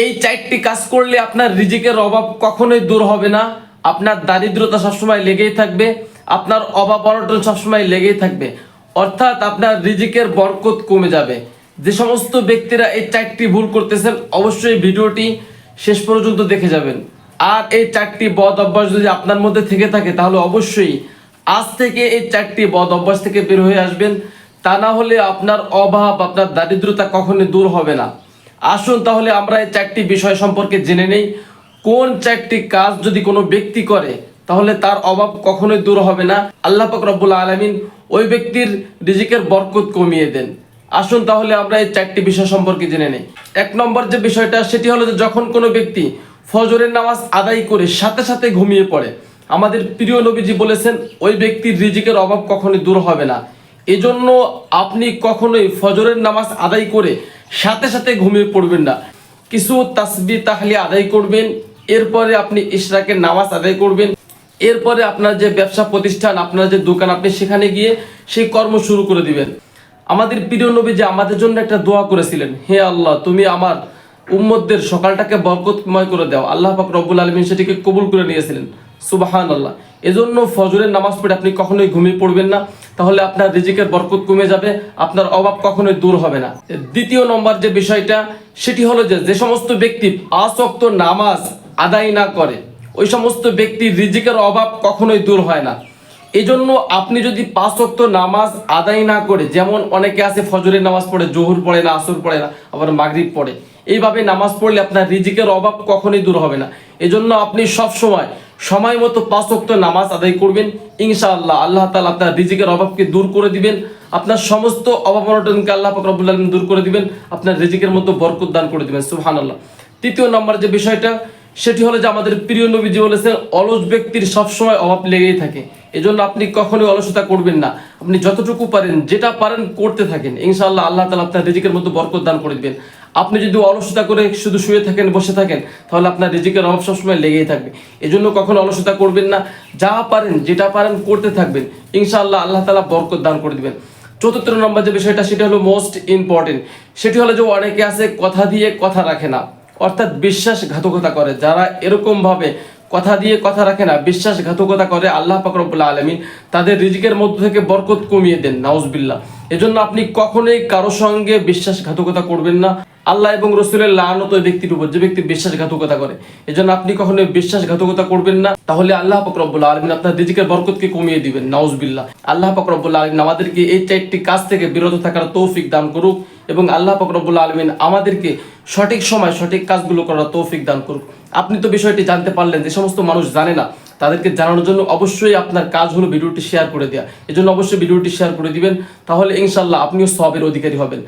এই চারটি কাজ করলে আপনার রিজিকের অভাব কখনোই দূর হবে না। আপনার দারিদ্রতা সবসময় লেগেই থাকবে, আপনার অভাব অনটন সবসময় লেগেই থাকবে। অর্থাৎ আপনার রিজিকের বরকত কমে যাবে। যে সমস্ত ব্যক্তিরা এই চারটি ভুল করতেছেন, অবশ্যই ভিডিওটি শেষ পর্যন্ত দেখে যাবেন। আর এই চারটি বদ অভ্যাস যদি আপনার মধ্যে থেকে থাকে, তাহলে অবশ্যই আজ থেকে এই চারটি বদ অভ্যাস থেকে বের হয়ে আসবেন। তা না হলে আপনার অভাব, আপনার দারিদ্রতা কখনোই দূর হবে না। আসুন তাহলে আমরা এই চারটি বিষয় সম্পর্কে জেনে নেই। কোন চারটি কাজ যদি কোনো ব্যক্তি করে, তাহলে তার অভাব কখনোই দূর হবে না। আল্লাহ পাক রব্বুল আলমিন ওই ব্যক্তির রিজিকের বরকত কমিয়ে দেন। আসুন তাহলে আমরা এই চারটি বিষয় সম্পর্কে জেনে নেই। এক নম্বর যে বিষয়টা, সেটি হলো যে যখন কোনো ব্যক্তি ফজরের নামাজ আদায় করে সাথে সাথে ঘুমিয়ে পড়ে, আমাদের প্রিয় নবীজি বলেছেন, ওই ব্যক্তির রিজিকের অভাব কখনোই দূর হবে না। এজন্য আপনি কখনোই ফজরের নামাজ আদায় করে সাথে সাথে ঘুমিয়ে পড়বেন না। কিছু তাসবি তাহলে আদায় করবেন, এরপরে আপনি ইশরাকের নামাজ আদায় করবেন, এরপরে আপনার যে ব্যবসা প্রতিষ্ঠান, আপনার যে দোকান, আপনি সেখানে গিয়ে সেই কর্ম শুরু করে দিবেন। আমাদের প্রিয় নবী যে আমাদের জন্য একটা দোয়া করেছিলেন, হে আল্লাহ, তুমি আমার উম্মতদের সকালটাকে বরকতময় করে দাও। আল্লাহ পাক রব্বুল আলমিন সেটিকে কবুল করে নিয়েছিলেন। সুবাহান আল্লাহ এজন্য ফজরের নামাজ পড়ে আপনি কখনোই ঘুমিয়ে পড়বেন না। তাহলে আপনার রিজিকের বরকত কমে যাবে, আপনার অভাব কখনোই দূর হবে না। দ্বিতীয় নম্বর যে বিষয়টা, সেটি হলো যে যে সমস্ত ব্যক্তি আসক্ত নামাজ আদায় না করে, ওই সমস্ত ব্যক্তির রিজিকের অভাব কখনোই দূর হয় না। এই জন্য আপনি যদি পাঁচ ওয়াক্ত নামাজ আদায় না করে, যেমন অনেকে আছে ফজরের নামাজ পড়ে, জোহর পড়ে না, আসর পড়ে না, আবার মাগরিব পড়ে, এইভাবে নামাজ পড়লে আপনার রিজিকের অভাব কখনোই দূর হবে না। এজন্য আপনি সব সময় সময় মতো পাঁচ অক্ত নামাজ আদায় করবেন। ইনশাআল্লাহ আল্লাহ তালা আপনার রিজিকের অভাবকে দূর করে দিবেন। আপনার সমস্ত অভাব অনটনকে আল্লাহ রব্বুল আলামিন দূর করে দিবেন। আপনার রিজিকের মতো বরকত দান করে দিবেন। সুহান আল্লাহ তৃতীয় নম্বর যে বিষয়টা সেটি হলো যে আমাদের প্রিয় নবীজি বলেছেন, অলস ব্যক্তির সবসময় অভাব লেগেই থাকে। এজন্য আপনি কখনোই অলসতা করবেন না। আপনি যতটুকু পারেন, যেটা পারেন করতে থাকেন। ইনশাআল্লাহ আল্লাহ তালা আপনার রিজিকের মতো বরকত দান করে দিবেন। আপনি যদি অলসতা করে শুধু শুয়ে থাকেন, বসে থাকেন, তাহলে আপনার রিজিকের অভাব সবসময় লেগেই থাকবে। এজন্য কখনো অলসতা করবেন না। যা পারেন, যেটা পারেন করতে থাকবেন। ইনশাআল্লাহ আল্লাহ তালা বরকত দান করে দিবেন। চতুর্থ নম্বর যে বিষয়টা, সেটা হলো মোস্ট ইম্পর্টেন্ট সেটি হলো যে অনেকে আছে, কথা দিয়ে কথা রাখে না। অর্থাৎ বিশ্বাসঘাতকতা করে। যারা এরকম ভাবে কথা দিয়ে কথা রাখে না, বিশ্বাসঘাতকতা করে আল্লাহ পাকরবুল্লাহ আলমিন, তাদের রিজিকের মধ্য থেকে বরকত কমিয়ে দেন, নাউজবিল্লাহ। এজন্য আপনি কখনোই কারও সঙ্গে বিশ্বাসঘাতকতা করবেন না। আল্লাহ এবং রসুলের লানত ওই ব্যক্তির উপর, যে ব্যক্তি বিশ্বাসঘাতকতা করে। এজন্য আপনি কখনোই বিশ্বাসঘাতকতা করবেন না। তাহলে আল্লাহ পাকরবুল্লাহ আলমিন আপনার রিজিকের বরকতকে কমিয়ে দিবেন, নাউজবিল্লাহ। আল্লাহ পাকরবুল্লাহ আলমিন আমাদেরকে এই চারটি কাজ থেকে বিরত থাকার তৌফিক দান করুক। এবং আল্লাহ পাকরবুল আলমিন আমাদেরকে সঠিক সময় সঠিক কাজগুলো করার তৌফিক দান করুক। আপনি তো বিষয়টি জানতে পারলেন যে সমস্ত মানুষ জানে না, তাদেরকে জানানোর জন্য অবশ্যই আপনার কাজ হলো ভিডিওটি শেয়ার করে দেওয়া এজন্য অবশ্যই ভিডিওটি শেয়ার করে দিবেন, তাহলে ইনশাল্লাহ আপনিও সবের অধিকারী হবেন।